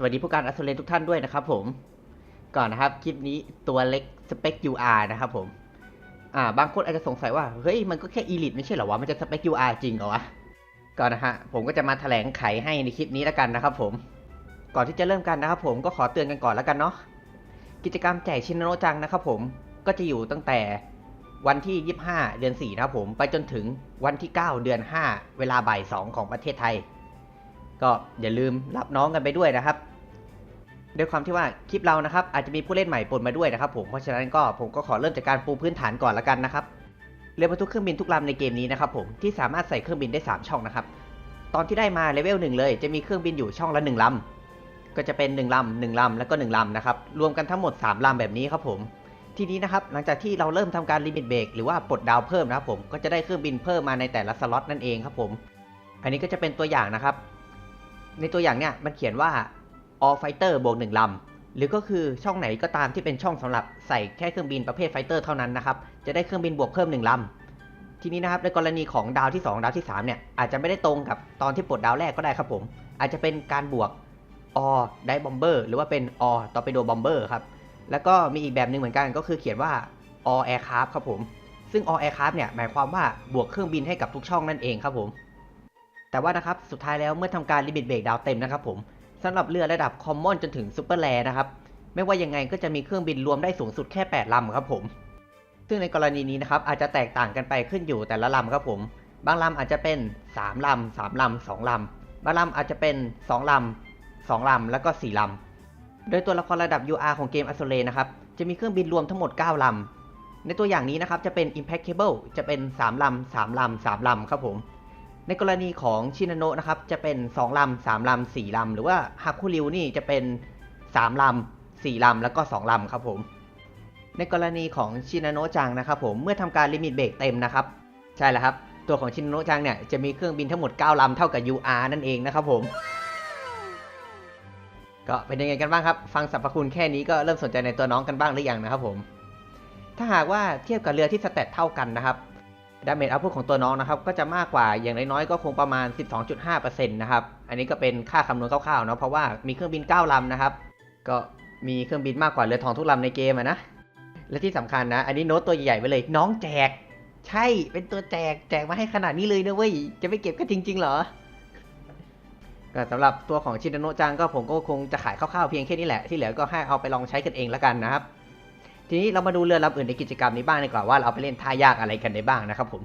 สวัสดีผู้การอัสเลนทุกท่านด้วยนะครับผม ก่อนนะครับ คลิปนี้ตัวเล็กสเปค UR นะครับผม อ่า บางคนอาจจะสงสัยว่า เฮ้ย มันก็แค่อีลิทไม่ใช่เหรอวะ มันจะสเปค UR จริงเหรอวะ ก่อนนะฮะ ผมก็จะมาแถลงไขให้ในคลิปนี้แล้วกันนะครับผม ก่อนที่จะเริ่มกันนะครับผม ก็ขอเตือนกันก่อนแล้วกันเนาะ กิจกรรมแจกชินโนจังนะครับผม ก็จะอยู่ตั้งแต่วันที่ 25 เดือน 4 นะครับผม ไปจนถึงวันที่ 9 เดือน 5 เวลาบ่าย 2 ของประเทศไทย ก็อย่าลืมรับน้องกันไปด้วยนะครับด้วยความที่ว่าคลิปเรานะครับอาจจะมีผู้เล่นใหม่ปนมาด้วยนะครับผมเพราะฉะนั้นก็ผมก็ขอเริ่มจากการปูพื้นฐานก่อนละกันนะครับเรือบรรทุกเครื่องบินทุกลำในเกมนี้นะครับผมที่สามารถใส่เครื่องบินได้ 3 ช่องนะครับตอนที่ได้มาเลเวลหนึ่งเลย จะมีเครื่องบินอยู่ช่องละ1ลำก็จะเป็น1ลำ1ลำแล้วก็1ลำนะครับรวมกันทั้งหมด 3ลำแบบนี้ครับผมทีนี้นะครับหลังจากที่เราเริ่มทำการลิมิตเบรกหรือว่าปลดดาวเพิ่มนะครับผมก็จะได้เครื่องบินเพิ่มมาในแต่ละสล็อตนั่นเองครับผมอันนี้ก็จะเป็นตัวอย่างนะครับ ในตัวอย่างเนี่ยมันเขียนว่า all fighter บวก1ลำหรือก็คือช่องไหนก็ตามที่เป็นช่องสำหรับใส่แค่เครื่องบินประเภทไฟเตอร์เท่านั้นนะครับ จะได้เครื่องบินบวกเพิ่ม1ลำทีนี้นะครับในกรณีของดาวที่ 2 ดาวที่3เนี่ยอาจจะไม่ได้ตรงกับตอนที่ปลดดาวแรกก็ได้ครับผม อาจจะเป็นการบวก or ได้บอมเบอร์หรือว่าเป็น or ต่อไปโดบอมเบอร์ครับแล้วก็มีอีกแบบหนึ่งเหมือนกันก็คือเขียนว่า all aircraft ครับผมซึ่ง all aircraft เนี่ยหมายความว่าบวกเครื่องบินให้กับทุกช่องนั่นเองครับผม แต่ว่านะครับสุดท้ายแล้วเมื่อทำการลิมิตเบรกดาวเต็มนะครับผมสำหรับเรือระดับคอมมอนจนถึงซูเปอร์แลนะครับไม่ว่ายังไงก็จะมีเครื่องบินรวมได้สูงสุดแค่ 8 ลำครับผม ซึ่งในกรณีนี้นะครับอาจจะแตกต่างกันไปขึ้นอยู่แต่ละลำครับผม บางลำอาจจะเป็น 3 ลำ 3 ลำ 2 ลำ บางลำอาจจะเป็น 2 ลำ 2 ลำ แล้วก็ 4 ลำ โดยตัวละครระดับ UR ของเกม a s o l e นะครับจะมีเครื่องบินรวมทั้งหมด 9 ลำ ในตัวอย่างนี้นะครับจะเป็น Impeccable จะเป็น 3 ลำ 3 ลำ 3 ลำ ครับผม ในกรณีของชินาโนะนะครับจะเป็น 2 ลำ 3 ลำ 4 ลำ หรือว่าฮักคุริวนี่จะเป็น 3 ลำ 4 ลำ แล้วก็ 2 ลำ ครับผม ในกรณีของชินาโนะจังนะครับผมเมื่อทำการลิมิตเบรกเต็มนะครับ ใช่แล้วครับ ตัวของชินาโนะจังเนี่ยจะมีเครื่องบินทั้งหมด 9 ลำ เท่ากับ UR นั่นเองนะครับผม ก็เป็นยังไงกันบ้างครับ ฟังสรรพคุณแค่นี้ก็เริ่มสนใจในตัวน้องกันบ้างหรือยังนะครับผม ถ้าหากว่าเทียบกับเรือที่สเตตเท่ากันนะครับ ดาเมจเอัพพุของตัวน้องนะครับก็จะมากกว่าอย่างน้อยๆก็คงประมาณ 12.5%นะครับอันนี้ก็เป็นค่าคำนวณคร่าวๆเนาะเพราะว่ามีเครื่องบิน 9ลำนะครับ ก็มีเครื่องบินมากกว่าเรือทองทุกลำในเกมะนะและที่สำคัญนะ อันนี้โน้ตตัวใหญ่ๆไปเลย น้องแจก ใช่เป็นตัวแจกแจกมาให้ขนาดนี้เลยนะเว้ย จะไม่เก็บกันจริง ๆ เหรอก็สำหรับตัวของชินโนจังก็ผมก็คงจะขายคร่าวๆเพียงแค่นี้แหละ ที่เหลือก็ให้เอาไปลองใช้กันเองแล้วกันนะครับ ทีนี้เรามาดูเรือลำอื่นในกิจกรรมนี้บ้างดีกว่าว่าเราไปเล่นท่ายากอะไรกันได้บ้างนะครับผม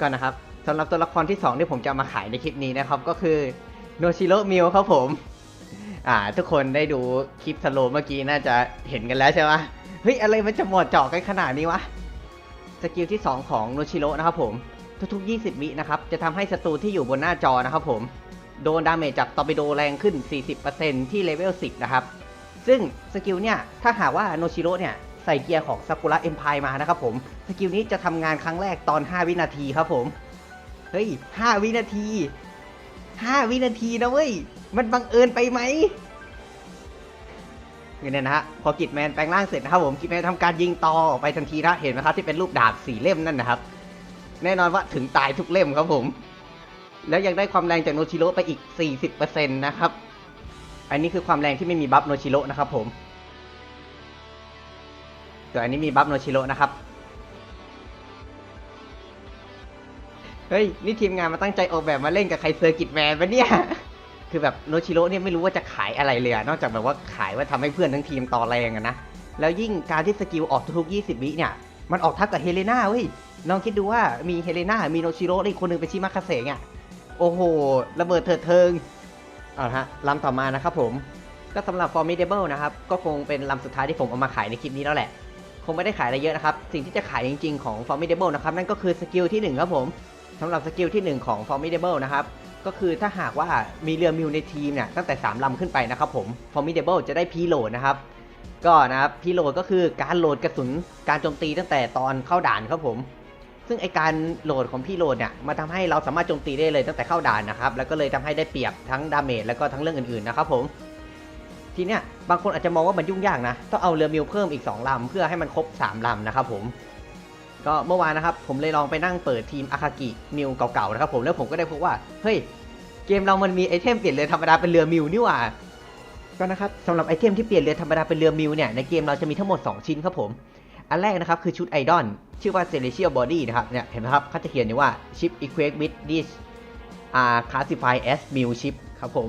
ก่อนนะครับสำหรับตัวละครที่ 2 ที่ผมจะมาขายในคลิปนี้นะครับ ก็คือโนชิโร่มิวครับผม อ่า ทุกคนได้ดูคลิปสโลว์เมื่อกี้น่าจะเห็นกันแล้วใช่ไหมเฮ้ย อะไรมันจะหมดจาะกันขนาดนี้วะ สกิลที่ 2 ของโนชิโร่นะครับผม ทุกๆ 20 วินะครับ จะทำให้ศัตรูที่อยู่บนหน้าจอนะครับผม โดนดาเมจจากตอร์ปิโดแรงขึ้น 40%ที่เลเวล 10 นะครับ ซึ่งสกิลเนี่ย ถ้าหากว่าโนชิโร่เนี่ย ใส่เกียร์ของซากุระเอ็มพายมานะครับผมสกิลนี้จะทำงานครั้งแรกตอน 5 วินาทีครับผม เฮ้ย 5 วินาที 5 วินาทีนะเว้ย มันบังเอิญไปไหมเนี่ยนะฮะพอกิจแมนแปลงร่างเสร็จนะครับผมกิจแมนทำการยิงต่อไปทันทีนะเห็นไหมครับที่เป็นรูปดาบสี่เล่มนั่นนะครับ แน่นอนว่าถึงตายทุกเล่มครับผม แล้วยังได้ความแรงจากโนชิโร่ไปอีก 40%นะครับ อันนี้คือความแรงที่ไม่มีบัฟโนชิโร่นะครับผม เดี๋ยวอันนี้มีบัฟโนชิโร่นะครับ เฮ้ย นี่ทีมงานมาตั้งใจออกแบบมาเล่นกับใครเซอร์กิตแมนปะเนี่ย คือแบบโนชิโร่เนี่ยไม่รู้ว่าจะขายอะไรเลยอะนอกจากแบบว่าขายว่าทำให้เพื่อนทั้งทีมต่อแรงอะนะ แล้วยิ่งการที่สกิลออกทุกๆ20 วิเนี่ย มันออกทักกับเฮเลนาเว้ยลองคิดดูว่ามีเฮเลนามีโนชิโร่อีกคนหนึงเป็นชิมาคาเซงอะโอ้โห ระเบิดเถิดเทิง เอาละฮะลำต่อมานะครับผม ก็สำหรับ Formidable นะครับ ก็คงเป็นลำสุดท้ายที่ผมเอามาขายในคลิปนี้แล้วแหละ งไม่ได้ขายอะไรเยอะนะครับ สิ่งที่จะขายจริง ๆ ของ Formidable นะครับ นั่นก็คือสกิลที่หนึ่งครับผมสำหรับสกิลที่หนึ่งของ Formidable นะครับ ก็คือถ้าหากว่ามีเรือมิวในทีมเนี่ยตั้งแต่ 3ลำขึ้นไปนะครับผม Formidable จะได้พีโหลดนะครับ ก็นะครับพีโหลดก็คือการโหลดกระสุนการโจมตีตั้งแต่ตอนเข้าด่านครับผม ซึ่งไอการโหลดของพี่โหลดเนี่ยมาทำให้เราสามารถโจมตีได้เลยตั้งแต่เข้าด่านนะครับแล้วก็เลยทำให้ได้เปรียบทั้งดาเมจแล้วก็ทั้งเรื่องอื่นๆนะครับผม ทีเนี้ยบางคนอาจจะมองว่ามันยุ่งยากนะ ต้องเอาเรือมิวเพิ่มอีก 2ลำเพื่อให้มันครบ 3ลำนะครับผม ก็เมื่อวานนะครับ ผมเลยลองไปนั่งเปิดทีมอาคากิมิวเก่าๆนะครับผมแล้วผมก็ได้พบว่า เฮ้ย เกมเรามันมีไอเทมเปลี่ยนเรือธรรมดาเป็นเรือมิวนี่หว่าก็นะครับสำหรับไอเทมที่เปลี่ยนเรือธรรมดาเป็นเรือมิวเนี่ยในเกมเราจะมีทั้งหมด 2 ชิ้นครับผม อันแรกนะครับคือชุดไอดอลชื่อว่า Celestial Body นะครับเนี่ยเห็นไหมครับเขาจะเขียนอยู่ว่า Ship Equipped with this are classified as Mule Ship ครับผม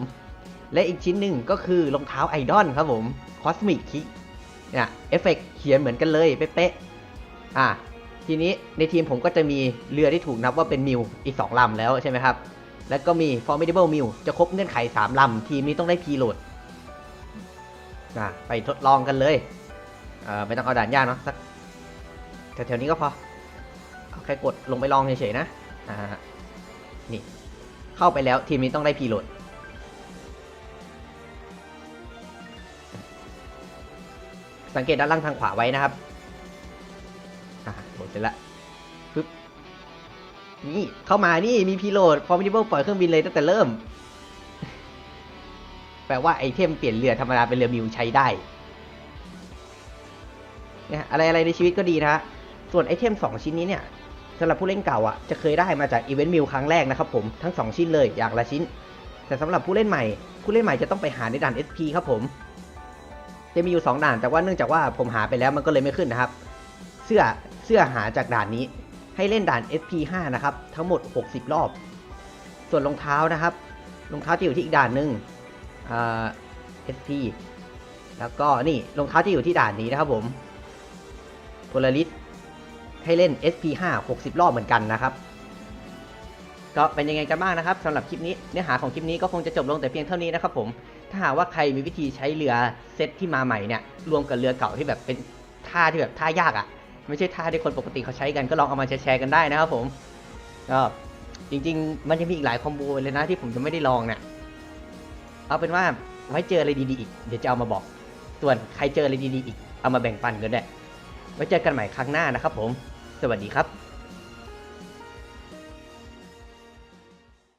และอีกชิ้นหนึ่งก็คือรองเท้าไอดอลครับผม Cosmic Kick เนี่ยเอฟเฟกเขียนเหมือนกันเลยเป๊ะๆอะทีนี้ในทีมผมก็จะมีเรือที่ถูกนับว่าเป็นมิวอีก 2 ลำแล้วใช่ไหมครับ แล้วก็มี Formidable m i l จะครบเงื่อนไข 3 ลำ ทีมนี้ต้องได้พีโหลดอะไปทดลองกันเลยเออไม่ต้องเอาด่านยากเนาะสักแถวๆนี้ก็พอเอาแค่กดลงไปลองเฉยๆนะอ่านี่เข้าไปแล้วทีมนี้ต้องได้พีโหลด สังเกตด้านล่างทางขวาไว้นะครับอ่าโหลดเสร็จละปึ๊บนี่เข้ามานี่มีพีโหลด Formidable ปล่อยเครื่องบินเลยตั้งแต่เริ่ม แปลว่าไอเทมเปลี่ยนเรือธรรมดาเป็นเรือมิวใช้ได้เนี่ยอะไรอะไรในชีวิตก็ดีนะส่วนไอเทม 2 ชิ้นนี้เนี่ยสำหรับผู้เล่นเก่าอะจะเคยได้มาจากอีเวนต์มิวครั้งแรกนะครับผมทั้ง 2 ชิ้นเลยอย่างละชิ้น แต่สำหรับผู้เล่นใหม่ ผู้เล่นใหม่จะต้องไปหาในด่าน SP ครับผม จะมีอยู่ 2 ด่าน แต่ว่าเนื่องจากว่าผมหาไปแล้วมันก็เลยไม่ขึ้นนะครับ เสื้อเสื้อหาจากด่านนี้ ให้เล่นด่าน SP5 นะครับ ทั้งหมด 60 รอบ ส่วนรองเท้านะครับรองเท้าจะอยู่ที่อีกด่านหนึ่งอ่า SP แล้วก็นี่รองเท้าจะอยู่ที่ด่านนี้นะครับผมโพลาริสให้เล่น SP5 60 รอบเหมือนกันนะครับ ก็เป็นยังไงกันบ้างนะครับสำหรับคลิปนี้เนื้อหาของคลิปนี้ก็คงจะจบลงแต่เพียงเท่านี้นะครับผมถ้าหากว่าใครมีวิธีใช้เรือเซตที่มาใหม่เนี่ยรวมกับเรือเก่าที่แบบเป็นท่าที่แบบท่ายากอะ่ะ ไม่ใช่ท่าที่คนปกติเขาใช้กันก็ลองเอามาแชร์กันได้นะครับผมก็จริง ๆ มันจะมีอีกหลายคอมโบเลยนะที่ผมจะไม่ได้ลองเนี่ยเอาเป็นว่าไว้เจออะไรดีๆอีกเดี๋ยวจะเอามาบอก ส่วนใครเจออะไรดีๆอีกเอามาแบ่งปันกันได้ไว้เจอกันใหม่ครั้งหน้านะครับผม สวัสดีครับ